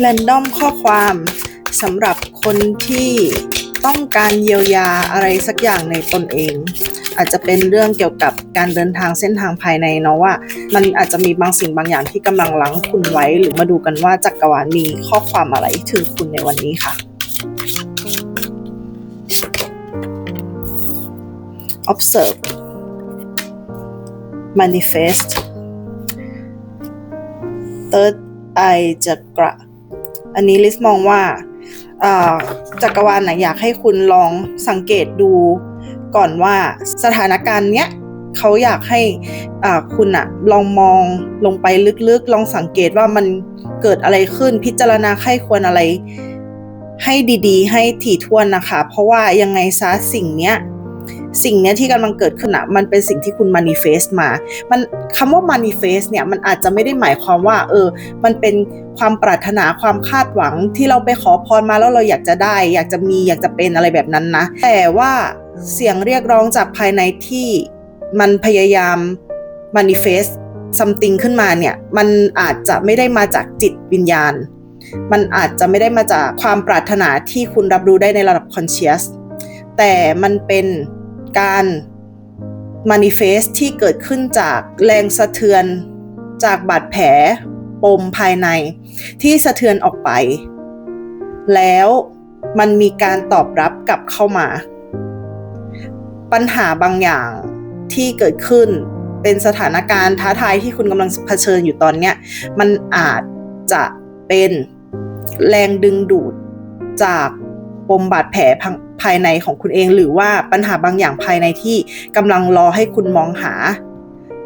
แรนดอมข้อความสำหรับคนที่ต้องการเยียวยาอะไรสักอย่างในตนเอง อาจจะเป็นเรื่องเกี่ยวกับการเดินทางเส้นทางภายในเนาะว่า มันอาจจะมีบางสิ่งบางอย่างที่กำลังลังคุณไว้ หรือมาดูกันว่าจักรวาลมีข้อความอะไรถึงคุณในวันนี้ค่ะ observe manifest third eye จักระ อันนี้ลิสมองว่าจักรวาลนะอยากให้คุณลองสังเกตดูก่อนว่าสถานการณ์เนี้ยเขาอยากให้คุณอะลองมองลงไปลึกๆ ลองสังเกตว่ามันเกิดอะไรขึ้นพิจารณาไข้ควรอะไรให้ดีๆ ให้ถี่ถ้วนนะคะ เพราะว่ายังไงซะสิ่งเนี้ย สิ่งนี้ที่กำลังเกิดขึ้นอะมันเป็นสิ่งที่คุณ manifest มา มันคำว่า manifest เนี่ยมันอาจจะไม่ได้หมายความว่า เออ มันเป็นความปรารถนาความคาดหวังที่เราไปขอพรมาแล้วเราอยากจะได้ อยากจะมีอยากจะเป็นอะไรแบบนั้นนะ แต่ว่าเสียงเรียกร้องจากภายในที่มันพยายาม manifest something ขึ้นมาเนี่ย มันอาจจะไม่ได้มาจากจิตวิญญาณ มันอาจจะไม่ได้มาจากความปรารถนาที่คุณรับรู้ได้ในระดับ conscious แต่มันเป็น การ manifest ที่เกิดขึ้นจากแรงสะเทือนจากบาดแผลปมภายในที่สะเทือนออกไป แล้วมันมีการตอบรับกลับเข้ามา ปัญหาบางอย่างที่เกิดขึ้นเป็นสถานการณ์ท้าทายที่คุณกำลังเผชิญอยู่ตอนเนี้ยมันอาจจะเป็นแรงดึงดูดจากปมบาดแผล ภายในของคุณเอง หรือว่าปัญหาบางอย่างภายในที่กำลังรอให้คุณมองหา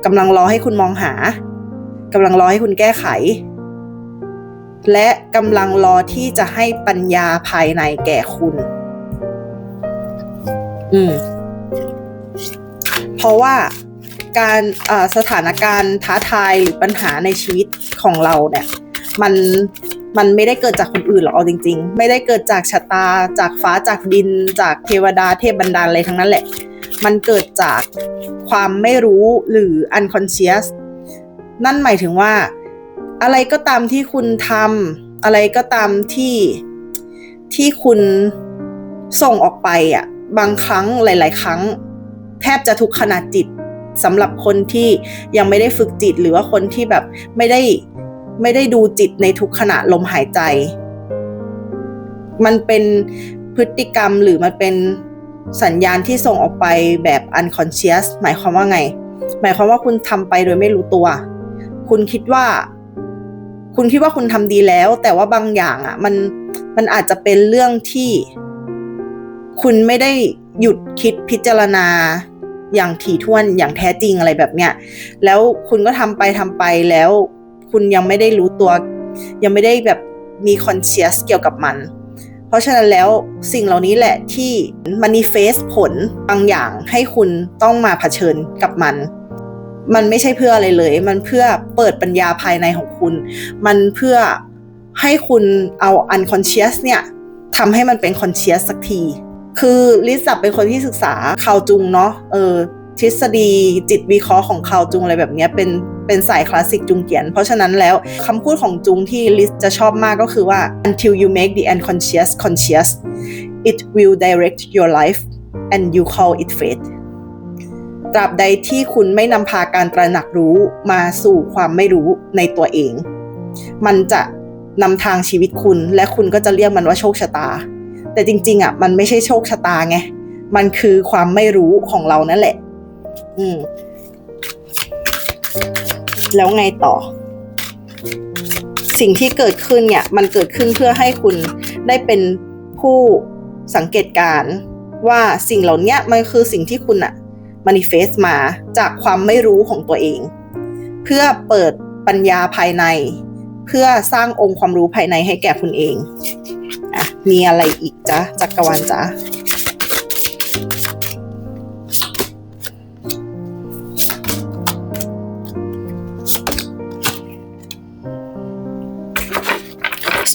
กำลังรอให้คุณมองหากำลังรอให้คุณแก้ไข และกำลังรอที่จะให้ปัญญาภายในแก่คุณ อืม เพราะว่าการสถานการณ์ท้าทายหรือปัญหาในชีวิตของเราเนี่ย มัน มันไม่ได้เกิดจากคนอื่นหรอกเอาจริง ๆ ไม่ได้เกิดจากชะตา จากฟ้าจากดิน จากเทวดาเทพบันดาลอะไรทั้งนั้นแหละ มันเกิดจากความไม่รู้หรือ unconscious นั่นหมายถึงว่า อะไรก็ตามที่คุณทำอะไรก็ตามที่ที่คุณส่งออกไปอะบางครั้งหลาย ๆ ครั้ง แทบจะทุกขณะจิตสำหรับคนที่ยังไม่ได้ฝึกจิตหรือว่าคนที่แบบไม่ได้ ไม่ได้ดูจิตในทุกขณะลมหายใจ มันเป็นพฤติกรรมหรือมันเป็นสัญญาณที่ส่งออกไปแบบ unconscious หมายความว่าไง หมายความว่าคุณทำไปโดยไม่รู้ตัว คุณคิดว่า คุณคิดว่าคุณทำดีแล้ว แต่ว่าบางอย่างอะ มันมันอาจจะเป็นเรื่องที่ คุณไม่ได้หยุดคิดพิจารณาอย่างถี่ถ้วนอย่างแท้จริงอะไรแบบเนี้ย แล้วคุณก็ทำไปทำไปแล้ว คุณยังไม่ได้รู้ตัว ยังไม่ได้แบบมีคอนเชียสเกี่ยวกับมัน เพราะฉะนั้นแล้วสิ่งเหล่านี้แหละที่มันนิเฟสผลบางอย่างให้คุณต้องมาเผชิญกับมัน มันไม่ใช่เพื่ออะไรเลย มันเพื่อเปิดปัญญาภายในของคุณ มันเพื่อให้คุณเอา unconscious เนี่ยทำให้มันเป็น conscious สักที คือลิซ่าเป็นคนที่ศึกษาข่าวจุงเนาะเออ ทฤษฎีจิตวิเคราะห์ของเขาจุงอะไรแบบนี้เป็นเป็นสายคลาสสิกจุงเกียน เพราะฉะนั้นแล้วคำพูดของจุงที่ลิสจะชอบมากก็คือว่า until you make the unconscious conscious it will direct your life and you call it fate ตราบใดที่คุณไม่นำพาการตระหนักรู้มาสู่ความไม่รู้ในตัวเอง มันจะนำทางชีวิตคุณ และคุณก็จะเรียกมันว่าโชคชะตา แต่จริงๆอะมันไม่ใช่โชคชะตาไง มันคือความไม่รู้ของเรานั่นแหละ อืม แล้วไงต่อ สิ่งที่เกิดขึ้นเนี่ย มันเกิดขึ้นเพื่อให้คุณได้เป็นผู้สังเกตการว่าสิ่งเหล่านี้มันคือสิ่งที่คุณอะมานิเฟสมาจากความไม่รู้ของตัวเอง เพื่อเปิดปัญญาภายใน เพื่อสร้างองค์ความรู้ภายในให้แก่คุณเองมีอะไรอีกจ๊ะจักรวาลจ๊ะ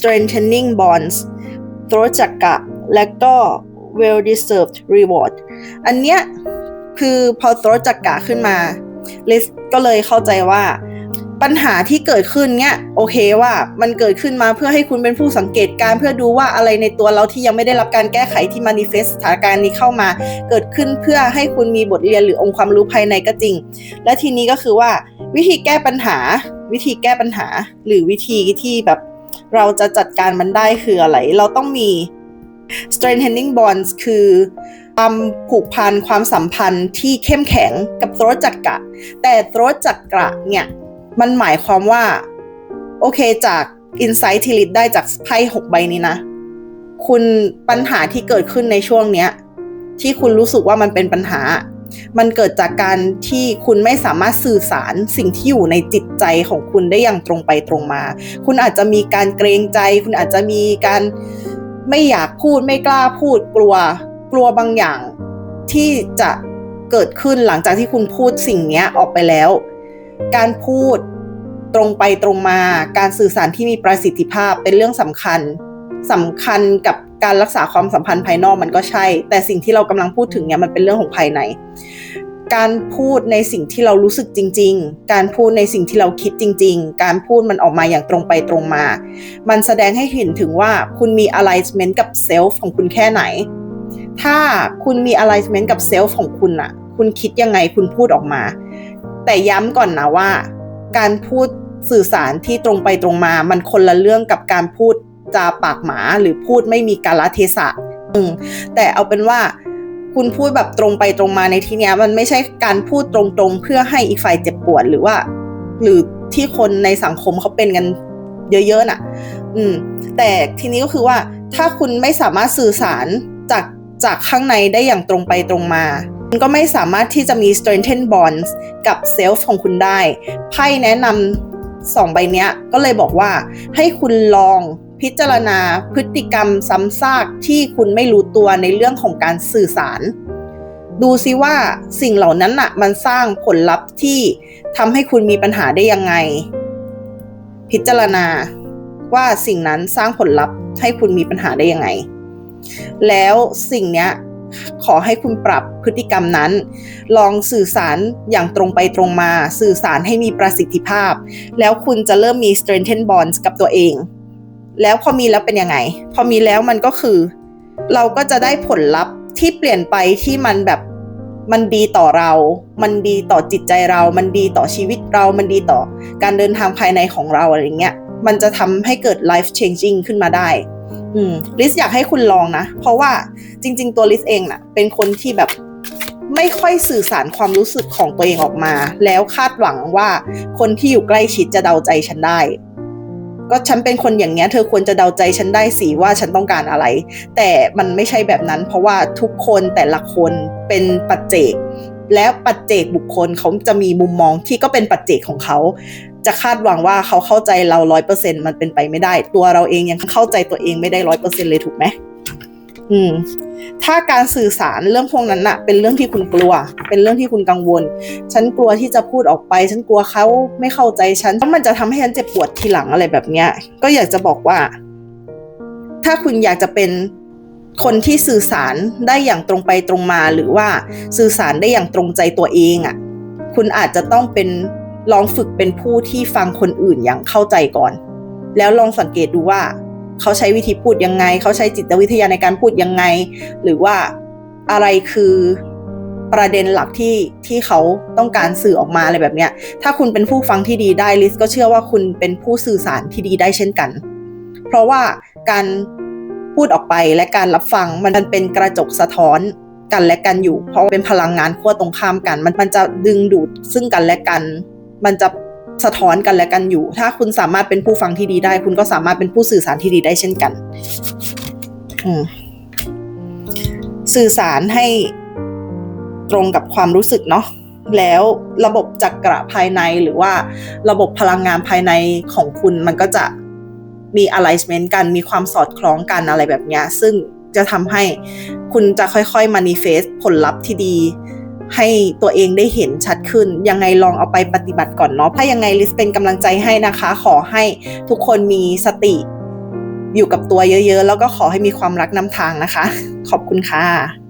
strengthening bonds ตรจักระและก็ well deserved reward อันเนี้ยคือพอตรจักระขึ้นมาลิสก็เลยเข้าใจว่า ปัญหาที่เกิดขึ้นเนี่ยโอเคว่ามันเกิดขึ้นมาเพื่อให้คุณเป็นผู้สังเกตการ์เพื่อดูว่าอะไรในตัวเราที่ยังไม่ได้รับการแก้ไขที่มานิเฟสสถานการณ์นี้เข้ามา เกิดขึ้นเพื่อให้คุณมีบทเรียนหรือองค์ความรู้ภายในก็จริง และทีนี้ก็คือว่าวิธีแก้ปัญหา วิธีแก้ปัญหา หรือวิธีที่แบบ เราจะจัดการมันได้คืออะไร เราต้องมี strengthening bonds คือความผูกพันความสัมพันธ์ที่เข้มแข็งกับโตรจักระแต่โตรจักระเนี่ย มันหมายความว่า โอเคจาก insight ที่ลิดได้จากไพ่หกใบนี้นะ คุณปัญหาที่เกิดขึ้นในช่วงเนี้ย ที่คุณรู้สึกว่ามันเป็นปัญหา มันเกิดจากการที่คุณไม่สามารถสื่อสารสิ่งที่อยู่ในจิตใจของคุณได้อย่างตรงไปตรงมา คุณอาจจะมีการเกรงใจ คุณอาจจะมีการไม่อยากพูดไม่กล้าพูดกลัวกลัวบางอย่างที่จะเกิดขึ้นหลังจากที่คุณพูดสิ่งนี้ออกไปแล้ว การพูดตรงไปตรงมา การสื่อสารที่มีประสิทธิภาพเป็นเรื่องสำคัญสำคัญกับ การรักษาความสัมพันธ์ภายนอกมันก็ใช่ แต่สิ่งที่เรากำลังพูดถึงเนี่ยมันเป็นเรื่องของภายใน การพูดในสิ่งที่เรารู้สึกจริง ๆ การพูดในสิ่งที่เราคิดจริง ๆ การพูดมันออกมาอย่างตรงไปตรงมา มันแสดงให้เห็นถึงว่าคุณมี alignment กับ self ของคุณแค่ไหน ถ้าคุณมี alignment กับ self ของคุณอะคุณคิดยังไงคุณพูดออกมา แต่ย้ำก่อนนะว่า การพูดสื่อสารที่ตรงไปตรงมา มันคนละเรื่องกับการพูด จาปากหมาหรือพูดไม่มีกาลเทศะอืมแต่เอาเป็นว่าคุณพูดแบบตรงไปตรงมาในที่เนี้ยมันไม่ใช่การพูดตรงๆ เพื่อให้อีกฝ่ายเจ็บปวดหรือว่า หรือที่คนในสังคมเขาเป็นกันเยอะๆน่ะ อืม แต่ทีนี้ก็คือว่า ถ้าคุณไม่สามารถสื่อสารจากจากข้างในได้อย่างตรงไปตรงมาคุณก็ไม่สามารถที่จะมี strengthen bonds กับ self ของคุณได้ ไพ่แนะนำสองใบเนี้ยก็เลยบอกว่าให้คุณลอง พิจารณาพฤติกรรมซ้ำซากที่คุณไม่รู้ตัวในเรื่องของการสื่อสาร ดูซิว่าสิ่งเหล่านั้นน่ะ มันสร้างผลลัพธ์ที่ทำให้คุณมีปัญหาได้ยังไง พิจารณาว่าสิ่งนั้นสร้างผลลัพธ์ให้คุณมีปัญหาได้ยังไง แล้วสิ่งเนี้ยขอให้คุณปรับพฤติกรรมนั้น ลองสื่อสารอย่างตรงไปตรงมา สื่อสารให้มีประสิทธิภาพ แล้วคุณจะเริ่มมี strengthen bonds กับตัวเอง แล้วพอมีแล้วเป็นยังไง พอมีแล้วมันก็คือ เราก็จะได้ผลลัพธ์ที่เปลี่ยนไปที่มันแบบมันดีต่อเรา มันดีต่อจิตใจเรา มันดีต่อชีวิตเรา มันดีต่อการเดินทางภายในของเราอะไรเงี้ย มันจะทำให้เกิด life changing ขึ้นมาได้ อืมลิสอยากให้คุณลองนะ เพราะว่าจริง ๆ ตัวลิสเองน่ะ เป็นคนที่แบบไม่ค่อยสื่อสารความรู้สึกของตัวเองออกมา แล้วคาดหวังว่าคนที่อยู่ใกล้ชิดจะเดาใจฉันได้ ก็ฉันเป็นคนอย่างเงี้ยเธอควรจะเดาใจฉันได้สิว่าฉันต้องการอะไร แต่มันไม่ใช่แบบนั้น เพราะว่าทุกคนแต่ละคนเป็นปัจเจก และปัจเจกบุคคลเขาจะมีมุมมองที่ก็เป็นปัจเจกของเขา จะคาดหวังว่าเขาเข้าใจเราร้อยเปอร์เซ็นต์มันเป็นไปไม่ได้ ตัวเราเองยังเข้าใจตัวเองไม่ได้ร้อยเปอร์เซ็นต์เลยถูกไหม อืม ถ้าการสื่อสารเรื่องพวกนั้นอะเป็นเรื่องที่คุณกลัว เป็นเรื่องที่คุณกังวล ฉันกลัวที่จะพูดออกไป ฉันกลัวเขาไม่เข้าใจฉันแล้วมันจะทำให้ฉันเจ็บปวดทีหลังอะไรแบบเนี้ย ก็อยากจะบอกว่า ถ้าคุณอยากจะเป็นคนที่สื่อสารได้อย่างตรงไปตรงมาหรือว่าสื่อสารได้อย่างตรงใจตัวเองอะ่ะ คุณอาจจะต้องเป็นลองฝึกเป็นผู้ที่ฟังคนอื่นอย่างเข้าใจก่อน แล้วลองสังเกตดูว่า เขาใช้วิธีพูดยังไง เขาใช้จิตวิทยาในการพูดยังไง หรือว่าอะไรคือประเด็นหลักที่ที่เขาต้องการสื่อออกมาอะไรแบบเนี้ย ถ้าคุณเป็นผู้ฟังที่ดีได้ลิสก็เชื่อว่าคุณเป็นผู้สื่อสารที่ดีได้เช่นกัน เพราะว่าการพูดออกไปและการรับฟังมันเป็นกระจกสะท้อนกันและกันอยู่ เพราะเป็นพลังงานขั้วตรงข้ามกัน มันมันจะดึงดูดซึ่งกันและกัน มันจะ สะท้อนกันและกันอยู่ ถ้าคุณสามารถเป็นผู้ฟังที่ดีได้ คุณก็สามารถเป็นผู้สื่อสารที่ดีได้เช่นกัน สื่อสารให้ตรงกับความรู้สึกเนาะแล้วระบบจักระภายในหรือว่าระบบพลังงานภายในของคุณมันก็จะมี alignment กัน มีความสอดคล้องกันอะไรแบบนี้ ซึ่งจะทำให้คุณจะค่อยๆ manifest ผลลัพธ์ที่ดี ให้ตัวเองได้เห็นชัดขึ้น ยังไงลองเอาไปปฏิบัติก่อนเนาะถ้ายังไงลิสเป็นกำลังใจให้นะคะ ขอให้ทุกคนมีสติ อยู่กับตัวเยอะๆ แล้วก็ขอให้มีความรักนำทางนะคะ ขอบคุณค่ะ